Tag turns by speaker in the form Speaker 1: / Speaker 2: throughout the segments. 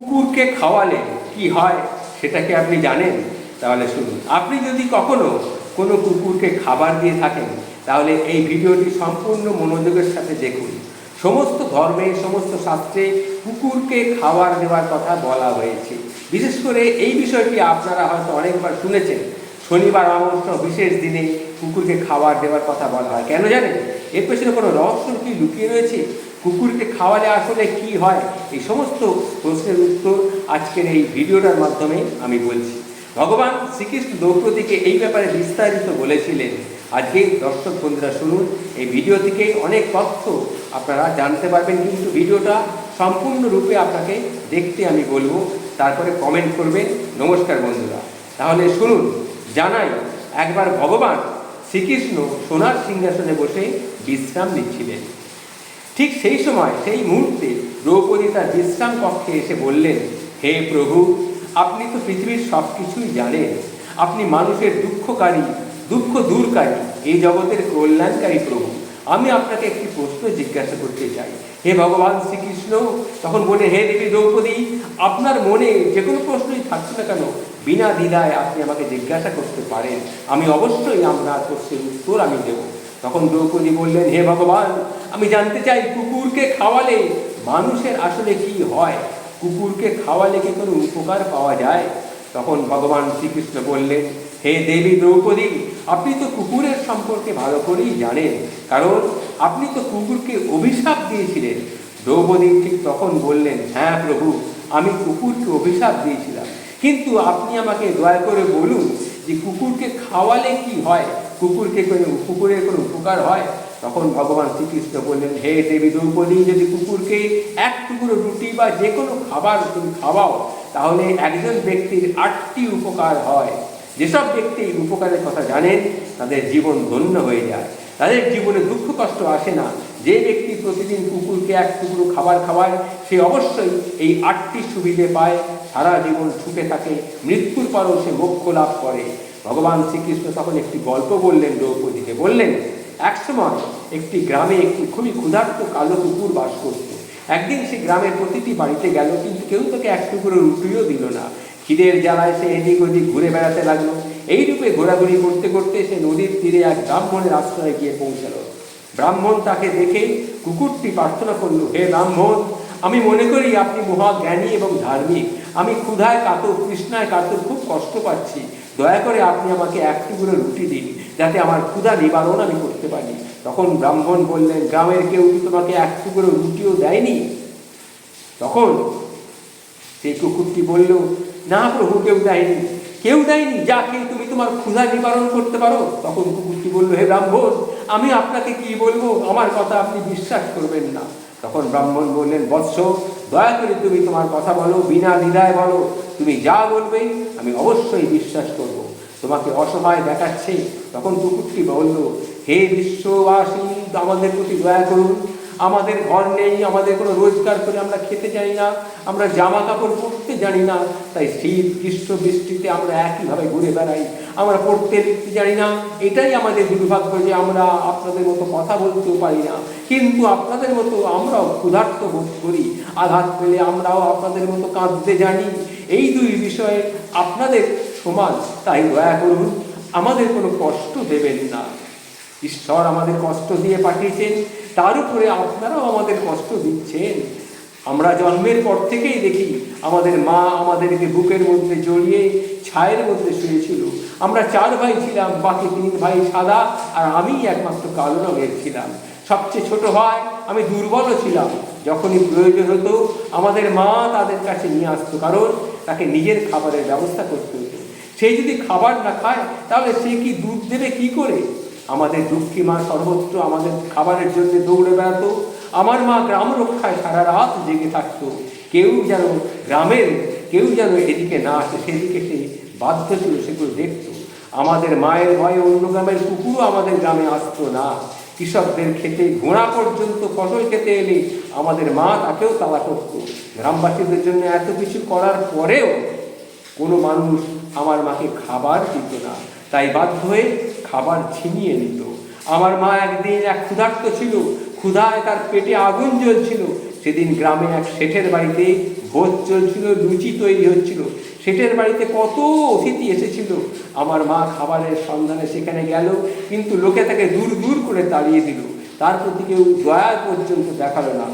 Speaker 1: কুকুরকে খাওয়ালে কি হয় সেটাকে আপনি জানেন? তাহলে শুনুন, আপনি যদি কখনো কোনো কুকুরকে খাবার দিয়ে থাকেন, তাহলে এই ভিডিওটি সম্পূর্ণ মনোযোগের সাথে দেখুন। সমস্ত ধর্মে, সমস্ত শাস্ত্রে কুকুরকে খাবার দেওয়ার কথা বলা হয়েছে। বিশেষ করে এই বিষয়টি আপনারা হয়তো অনেকবার শুনেছেন। শনিবার, অমাবস্যা বিশেষ দিনে কুকুরকে খাবার দেওয়ার কথা বলা হয়। কেন জানেন? এর পেছনে কোনো রহস্য কি লুকিয়ে রয়েছে? কুকুরকে খাওয়ালে আসলে কি হয়? এই সমস্ত প্রশ্নের উত্তর আজকের এই ভিডিওটার মাধ্যমে আমি বলছি। ভগবান শ্রীকৃষ্ণ দ্রৌপদীকে এই ব্যাপারে বিস্তারিত বলেছিলেন। আজকে দর্শক বন্ধুরা শুনুন, এই ভিডিও থেকে অনেক তথ্য আপনারা জানতে পারবেন, কিন্তু ভিডিওটা সম্পূর্ণরূপে আপনাকে দেখতে আমি বলব, তারপরে কমেন্ট করবেন। নমস্কার বন্ধুরা। তাহলে শুনুন, জানাই, একবার ভগবান শ্রীকৃষ্ণ সোনার সিংহাসনে বসে বিশ্রাম নিচ্ছিলেন। ঠিক সেই সময়, সেই মুহূর্তে দ্রৌপদী তার বিশ্রাম কক্ষে এসে বললেন, হে প্রভু, আপনি তো পৃথিবীর সব কিছুই জানেন। আপনি মানুষের দুঃখকারী দুঃখ দূরকারী এই জগতের কল্যাণকারী প্রভু। আমি আপনাকে একটি প্রশ্ন জিজ্ঞাসা করতে চাই। হে ভগবান শ্রীকৃষ্ণ, তখন বলে হে দেবী দ্রৌপদী, আপনার মনে যে কোনো প্রশ্নই থাকছে না কেন? বিনা দ্বিধায় আপনি আমাকে জিজ্ঞাসা করতে পারেন। আমি অবশ্যই আপনার প্রশ্নের উত্তর আমি দেব। তখন দ্রৌপদী বললেন, হে ভগবান, আমি জানতে চাই কুকুরকে খাওয়ালে মানুষের আসলে কি হয়? কুকুরকে খাওয়ালে কি কোনো উপকার পাওয়া যায়? তখন ভগবান শ্রীকৃষ্ণ বললেন, হে দেবী দ্রৌপদী, আপনি তো কুকুরের সম্পর্কে ভালো করেই জানেন, কারণ আপনি তো কুকুরকে অভিশাপ দিয়েছিলেন। দ্রৌপদী ঠিক তখন বললেন হ্যাঁ প্রভু, আমি কুকুরকে অভিশাপ দিয়েছিলাম। কিন্তু আপনি আমাকে দয়া করে বলুন যে কুকুরকে খাওয়ালে কি হয়? কুকুরকে কোনো কুকুরের কোনো উপকার হয়? তখন ভগবান শ্রীকৃষ্ণ বললেন, হে দেবী দ্রৌপদী, যদি কুকুরকে এক টুকরো রুটি বা যে কোনো খাবার তুমি খাওয়াও, তাহলে একজন ব্যক্তির আটটি উপকার হয়। যেসব ব্যক্তি উপকারের কথা জানেন, তাদের জীবন ধন্য হয়ে যায়। তাদের জীবনে দুঃখ কষ্ট আসে না। যে ব্যক্তি প্রতিদিন কুকুরকে এক টুকরো খাবার খাওয়ায়, সে অবশ্যই এই আটটি সুবিধে পায়। সারা জীবন সুখে থাকে, মৃত্যুর পরও সে মোক্ষ লাভ করে। ভগবান শ্রীকৃষ্ণ তখন একটি গল্প বললেন, দ্রৌপদীকে বললেন একসময় একটি গ্রামে একটি খুবই ক্ষুধার্ত কালো কুকুর বাস করত। একদিন সে গ্রামের প্রতিটি বাড়িতে গেল, কিন্তু কেউ তাকে এক টুকরো রুটিও দিল না। খিদের জ্বালায় সে এদিক ওদিক ঘুরে বেড়াতে লাগল। এই রূপে ঘোরাঘুরি করতে করতে সে নদীর তীরে এক ব্রাহ্মণের আশ্রয়ে গিয়ে পৌঁছালো। ব্রাহ্মণ তাকে দেখে কুকুরটি প্রার্থনা করল, হে ব্রাহ্মণ, আমি মনে করি আপনি মহা জ্ঞানী এবং ধার্মিক। আমি ক্ষুধায় কাতর কৃষ্ণায় কাতর, খুব কষ্ট পাচ্ছি। দয়া করে আপনি আমাকে এক টুকরো রুটি দিন, যাতে আমার ক্ষুধা নিবারণ আমি করতে পারি। তখন ব্রাহ্মণ বললেন, গ্রামের কেউ কি তোমাকে এক টুকরো রুটিও দেয়নি? তখন সেই কুকুরটি বলল, না প্রভু, কেউ দেয়নি। কেউ দেয়নি, যা খেয়ে তুমি তোমার ক্ষুধা নিবারণ করতে পারো। তখন কুকুরটি বলল, হে ব্রাহ্মণ, আমি আপনাকে কি বলব? আমার কথা আপনি বিশ্বাস করবেন না। তখন ব্রাহ্মণ বললেন, বৎস, দয়া করে তুমি তোমার কথা বলো, বিনা দ্বিধায় বলো। তুমি যা বলবে, আমি অবশ্যই বিশ্বাস করব। তোমাকে অসহায় দেখাচ্ছে। তখন কুকুরটি বলল, হে বিশ্ববাসী, আমাদের প্রতি দয়া করুন। আমাদের ঘর নেই, আমাদের কোনো রোজগার করে আমরা খেতে জানি না, আমরা জামা কাপড় পরতে জানি না। তাই শীত, গ্রীষ্ম, বৃষ্টিতে আমরা একইভাবে ঘুরে বেড়াই। আমরা পড়তে লিখতে জানি না। এটাই আমাদের দুর্ভাগ্য যে আমরা আপনাদের মতো কথা বলতেও পারি না। কিন্তু আপনাদের মতো আমরাও ক্ষুধার্ত বোধ করি। আঘাত পেলে আমরাও আপনাদের মতো কাঁদতে জানি। এই দুই বিষয়ে আপনাদের সমান তাই দয়া করুন, আমাদের কোনো কষ্ট দেবেন না। ঈশ্বর আমাদের কষ্ট দিয়ে পাঠিয়েছেন, তার উপরে আপনারাও আমাদের কষ্ট দিচ্ছেন। আমরা জন্মের পর থেকেই দেখি, আমাদের মা আমাদেরকে বুকের মধ্যে জড়িয়ে ছায়ের মধ্যে শুয়েছিল। আমরা চার ভাই ছিলাম, বাকি তিন ভাই সাদা, আর আমি একমাত্র কালো রঙের ছিলাম। সবচেয়ে ছোট ভাই, আমি দুর্বলও ছিলাম। যখনই প্রয়োজন হতো, আমাদের মা তাদের কাছে নিয়ে আসতো, কারণ তাকে নিজের খাবারের ব্যবস্থা করতে হতো। সে যদি খাবার না খায়, তাহলে সে কি দুধ দেবে কি করে? আমাদের দুঃখী মা সর্বত্র আমাদের খাবারের জন্য দৌড়ে বেড়াতো। আমার মা গ্রাম রক্ষায় সারা রাত জেগে থাকতো। কেউ যেন গ্রামের, কেউ যেন এদিকে না আসে, সেদিকে সে বাধ্য ছিল, সেগুলো দেখতো। আমাদের মায়ের ভয়ে অন্য গ্রামের কুকুরও আমাদের গ্রামে আসতো না। কৃষকদের খেতে ঘোড়া পর্যন্ত ফসল খেতে এলে আমাদের মা তাকেও তালা করতো। গ্রামবাসীদের জন্য এত কিছু করার পরেও কোনো মানুষ আমার মাকে খাবার দিত না। তাই বাধ্য হয়ে খাবার ছিনিয়ে নিত। আমার মা একদিন এক ক্ষুধার্ত ছিল। ক্ষুধায় তার পেটে আগুন জ্বলছিল। সেদিন গ্রামে এক শেঠের বাড়িতে ভোজ চলছিল, লুচি তৈরি হচ্ছিল। শেঠের বাড়িতে কত অতিথি এসেছিল। আমার মা খাবারের সন্ধানে সেখানে গেল, কিন্তু লোকে তাকে দূর দূর করে তাড়িয়ে দিল। তার প্রতি কেউ দয়া পর্যন্ত দেখাল না।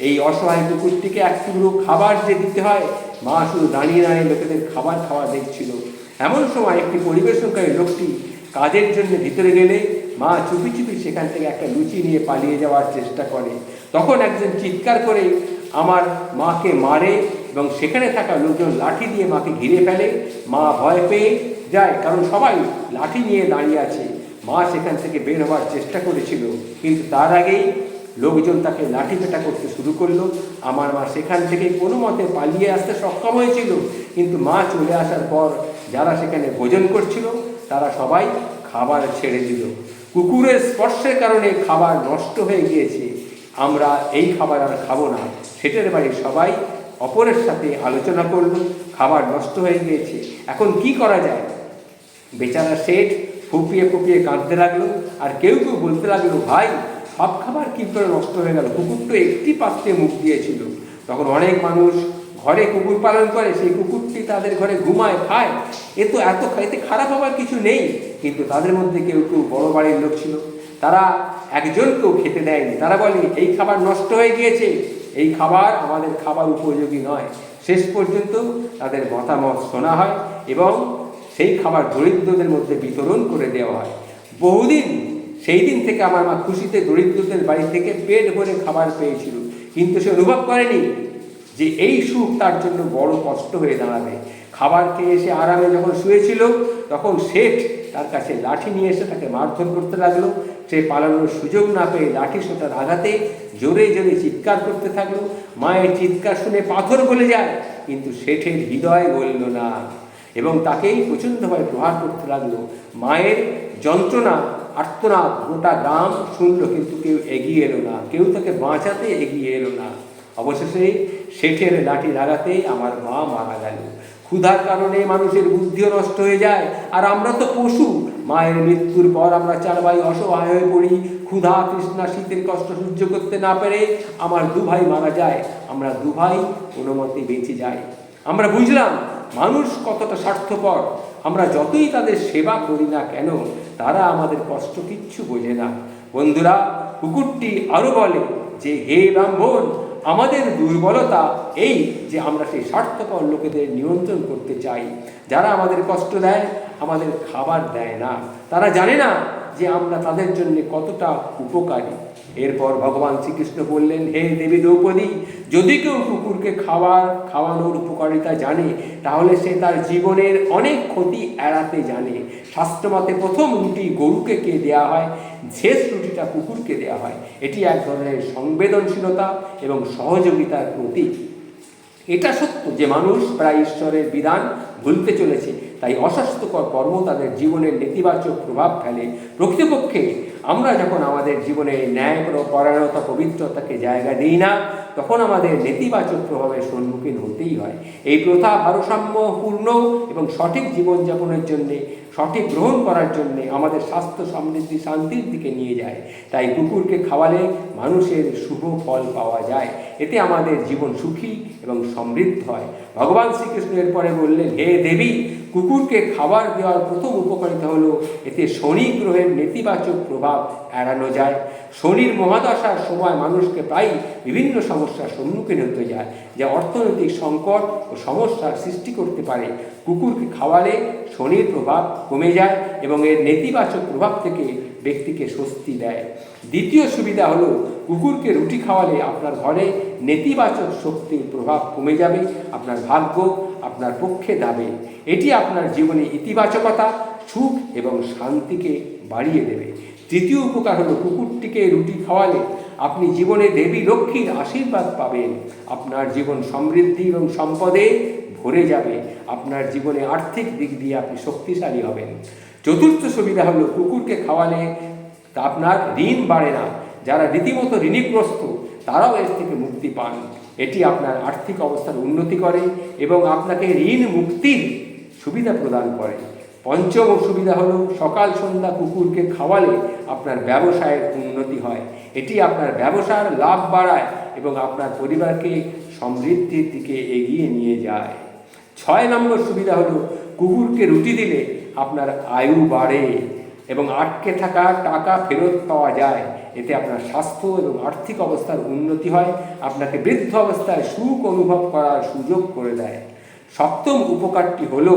Speaker 1: এই অসহায় কুকুরটিকে এক টুকরো খাবার যে দিতে হয় মা শুধু দাঁড়িয়ে দাঁড়িয়ে লোকেদের খাবার খাওয়া দেখছিল। এমন সময় একটি পরিবেশনকারী লোকটি কাজের জন্য ভিতরে গেলে মা চুপি চুপি সেখান থেকে একটা লুচি নিয়ে পালিয়ে যাওয়ার চেষ্টা করে। তখন একজন চিৎকার করে আমার মাকে মারে এবং সেখানে থাকা লোকজন লাঠি দিয়ে মাকে ঘিরে ফেলে। মা ভয় পেয়ে যায় কারণ সবাই লাঠি নিয়ে দাঁড়িয়ে আছে। মা সেখান থেকে বের হওয়ার চেষ্টা করেছিল, কিন্তু তার আগেই লোকজন তাকে লাঠি পেটা করতে শুরু করল। আমার মা সেখান থেকে কোনো মতে পালিয়ে আসতে সক্ষম হয়েছিল। কিন্তু মা চলে আসার পর যারা সেখানে ভোজন করছিল, তারা সবাই খাবার ছেড়ে দিল। কুকুরের স্পর্শের কারণে খাবার নষ্ট হয়ে গিয়েছে। আমরা এই খাবার আর খাব না। সেটের বাড়ির সবাই অপরের সাথে আলোচনা করল। খাবার নষ্ট হয়ে গিয়েছে। এখন কি করা যায়? বেচারা শেঠ ফুপিয়ে ফুপিয়ে কাঁদতে লাগল। আর কেউ কেউ বলতে লাগল, ভাই সব খাবার কী করে নষ্ট হয়ে গেল? কুকুর তো একটি পাত্রে মুখ দিয়েছিল। তখন অনেক মানুষ ঘরে কুকুর পালন করে, সেই কুকুরটি তাদের ঘরে ঘুমায়, খায়। এ তো এত এতে খারাপ হবার কিছু নেই। কিন্তু তাদের মধ্যে কেউ কেউ বড় বাড়ির লোক ছিল। তারা একজনকেও খেতে দেয়নি। তারা বলে, এই খাবার নষ্ট হয়ে গিয়েছে। এই খাবার আমাদের খাবার উপযোগী নয়। শেষ পর্যন্ত তাদের মতামত শোনা হয় এবং সেই খাবার দরিদ্রদের মধ্যে বিতরণ করে দেওয়া হয়। বহুদিন সেই দিন থেকে আমার মা খুশিতে, দরিদ্রদের বাড়ি থেকে পেট ভরে খাবার পেয়েছিল। কিন্তু সে অনুভব করেনি যে এই সুখ তার জন্য বড় কষ্ট হয়ে দাঁড়াবে। খাবার খেয়ে এসে আরামে যখন শুয়েছিল, তখন শেঠ তার কাছে লাঠি নিয়ে এসে তাকে মারধর করতে লাগল। সে পালানোর সুযোগ না পেয়ে লাঠি সোটার আঘাতে জোরে জোরে চিৎকার করতে থাকল। মায়ের চিৎকার শুনে পাথর গলে যায়, কিন্তু শেঠের হৃদয় গলল না। এবং তাকেই প্রচণ্ডভাবে প্রহার করতে লাগল। মায়ের যন্ত্রণা আর্তনাদ, গোটা গ্রাম শুনল, কিন্তু কেউ এগিয়ে এলো না। কেউ তাকে বাঁচাতে এগিয়ে এলো না। অবশেষে শেঠের লাঠি লাগাতেই আমার মা মারা গেল। ক্ষুধার কারণে মানুষের বুদ্ধিও নষ্ট হয়ে যায়, আর আমরা তো পশু। মায়ের মৃত্যুর পর আমরা চার ভাই অসহায় হয়ে পড়ি। ক্ষুধা, তৃষ্ণা, শীতের কষ্ট সহ্য করতে না পেরে আমার দু ভাই মারা যায়। আমরা দু ভাই কোনো মতে বেঁচে যাই। আমরা বুঝলাম, মানুষ কতটা স্বার্থপর। আমরা যতই তাদের সেবা করি না কেন তারা আমাদের কষ্ট কিচ্ছু বোঝে না। বন্ধুরা, কুকুরটি আরও বলে যে, হে ব্রাহ্মণ, আমাদের দুর্বলতা এই যে আমরা সেই স্বার্থপর লোকেদের নিয়ন্ত্রণ করতে চাই। যারা আমাদের কষ্ট দেয়, আমাদের খাবার দেয় না। তারা জানে না যে আমরা তাদের জন্য কতটা উপকারী। এরপর ভগবান শ্রীকৃষ্ণ বললেন, হে দেবী দ্রৌপদী, যদি কেউ কুকুরকে খাওয়ার খাওয়ানোর উপকারিতা জানে, তাহলে সে তার জীবনের অনেক ক্ষতি এড়াতে জানে। শাস্ত্রমতে প্রথম রুটি গরুকে কে দেওয়া হয়? শেষ রুটিটা কুকুরকে দেওয়া হয়। এটি এক ধরনের সংবেদনশীলতা এবং সহযোগিতার প্রতীক। এটা সত্য যে মানুষ প্রায় ঈশ্বরের বিধান ভুলতে চলেছে, তাই অস্বাস্থ্যকর কর্ম তাদের জীবনের নেতিবাচক প্রভাব ফেলে। প্রকৃতপক্ষে আমরা যখন আমাদের জীবনে ন্যায় পরায়ণতা, পবিত্রতাকে জায়গা দিই না, তখন আমাদের নেতিবাচক প্রভাবের সম্মুখীন হতেই হয়। এই প্রথা ভারসাম্যপূর্ণ এবং সঠিক জীবনযাপনের জন্যে, সঠিক গ্রহণ করার জন্যে আমাদের স্বাস্থ্য সমৃদ্ধি, শান্তির দিকে নিয়ে যায়। তাই কুকুরকে খাওয়ালে মানুষের শুভ ফল পাওয়া যায়। এতে আমাদের জীবন সুখী এবং সমৃদ্ধ হয়। ভগবান শ্রীকৃষ্ণ এরপরে বললেন, হে দেবী, কুকুরকে খাবার দেওয়ার প্রথম উপকারিতা হলো, এতে শনি গ্রহের নেতিবাচক প্রভাব এড়ানো যায়। শনির মহাদশার সময় মানুষকে প্রায় বিভিন্ন সমস্যার সম্মুখীন হতে যায় যা অর্থনৈতিক সংকট ও সমস্যার সৃষ্টি করতে পারে। কুকুরকে খাওয়ালে শনির প্রভাব কমে যায় এবং এর নেতিবাচক প্রভাব থেকে ব্যক্তিকে স্বস্তি দেয়। দ্বিতীয় সুবিধা হলো, কুকুরকে রুটি খাওয়ালে আপনার ঘরে নেতিবাচক শক্তির প্রভাব কমে যাবে, আপনার ভাগ্য আপনার পক্ষে দাবে এটি আপনার জীবনে ইতিবাচকতা, সুখ এবং শান্তিকে বাড়িয়ে দেবে। তৃতীয় উপকার হলো, কুকুরটিকে রুটি খাওয়ালে আপনি জীবনে দেবী লক্ষ্মীর আশীর্বাদ পাবেন। আপনার জীবন সমৃদ্ধি এবং সম্পদে ভরে যাবে। আপনার জীবনে আর্থিক দিক দিয়ে আপনি শক্তিশালী হবেন। চতুর্থ সুবিধা হলো, কুকুরকে খাওয়ালে তা আপনার ঋণ বাড়ে না। যারা রীতিমতো ঋণীগ্রস্ত, তারাও এর থেকে মুক্তি পান। এটি আপনার আর্থিক অবস্থার উন্নতি করে এবং আপনাকে ঋণ মুক্তির সুবিধা প্রদান করে। পঞ্চম সুবিধা হলো, সকাল সন্ধ্যা কুকুরকে খাওয়ালে আপনার ব্যবসায়ের উন্নতি হয়। এটি আপনার ব্যবসার লাভ বাড়ায় এবং আপনার পরিবারকে সমৃদ্ধির দিকে এগিয়ে নিয়ে যায়। ছয় নম্বর সুবিধা হলো, কুকুরকে রুটি দিলে আপনার আয়ু বাড়ে। এবং আটকে থাকা টাকা ফেরত পাওয়া যায়। এতে আপনার স্বাস্থ্য এবং আর্থিক অবস্থার উন্নতি হয়, আপনাকে বৃদ্ধ অবস্থায় সুখ অনুভব করার সুযোগ করে দেয়। সপ্তম উপকারটি হলো,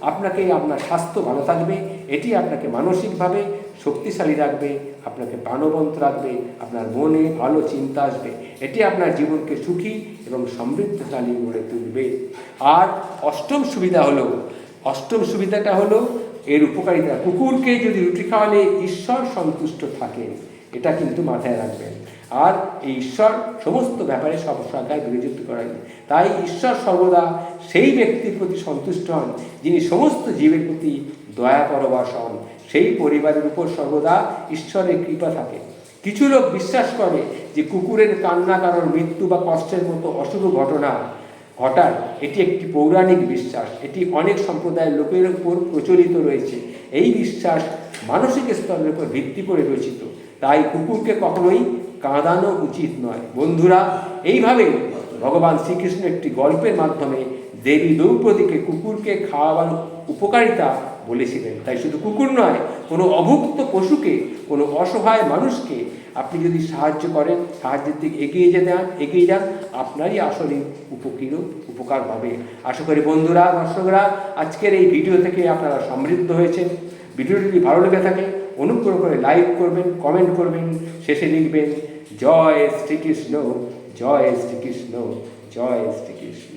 Speaker 1: আপনাকে আপনার স্বাস্থ্য ভালো থাকবে, এটি আপনাকে মানসিকভাবে শক্তিশালী রাখবে, আপনাকে প্রাণবন্ত রাখবে, আপনার মনে ভালো চিন্তা আসবে, এটি আপনার জীবনকে সুখী এবং সমৃদ্ধশালী গড়ে তুলবে। আর অষ্টম সুবিধা হলো, অষ্টম সুবিধাটা হলো এর উপকারিতা। কুকুরকে যদি রুটি খাওয়ালে ঈশ্বর সন্তুষ্ট থাকে, এটা কিন্তু মাথায় রাখবেন। আর এই ঈশ্বর সমস্ত ব্যাপারে সব সংখ্যায় বিবেচিত করেন। তাই ঈশ্বর সর্বদা সেই ব্যক্তির প্রতি সন্তুষ্ট হন, যিনি সমস্ত জীবের প্রতি দয়া পরবাস হন। সেই পরিবারের উপর সর্বদা ঈশ্বরের কৃপা থাকে। কিছু লোক বিশ্বাস করে যে কুকুরের কান্না কারোর মৃত্যু বা কষ্টের মতো অশুভ ঘটনা ঘটায় এটি একটি পৌরাণিক বিশ্বাস, এটি অনেক সম্প্রদায়ের লোকের উপর প্রচলিত রয়েছে। এই বিশ্বাস মানসিক স্তরের উপর ভিত্তি করে রচিত। তাই কুকুরকে কখনোই কাঁদানো উচিত নয়। বন্ধুরা, এইভাবে ভগবান শ্রীকৃষ্ণ একটি গল্পের মাধ্যমে দেবী দ্রৌপদীকে কুকুরকে খাওয়াবার উপকারিতা বলেছিলেন। তাই শুধু কুকুর নয়, কোনো অভুক্ত পশুকে, কোনো অসহায় মানুষকে আপনি যদি সাহায্য করেন, সাহায্যের দিকে এগিয়ে যেতে এগিয়ে যান, আপনারই আসলে উপকৃত, উপকার হবে আশা করি বন্ধুরা, দর্শকরা, আজকের এই ভিডিও থেকে আপনারা সমৃদ্ধ হয়েছেন। ভিডিওটি যদি ভালো লেগে থাকে, অনুগ্রহ করে লাইক করবেন, কমেন্ট করবেন, শেষে লিখবেন, জয় শ্রীকৃষ্ণ জয় শ্রীকৃষ্ণ জয় শ্রীকৃষ্ণ।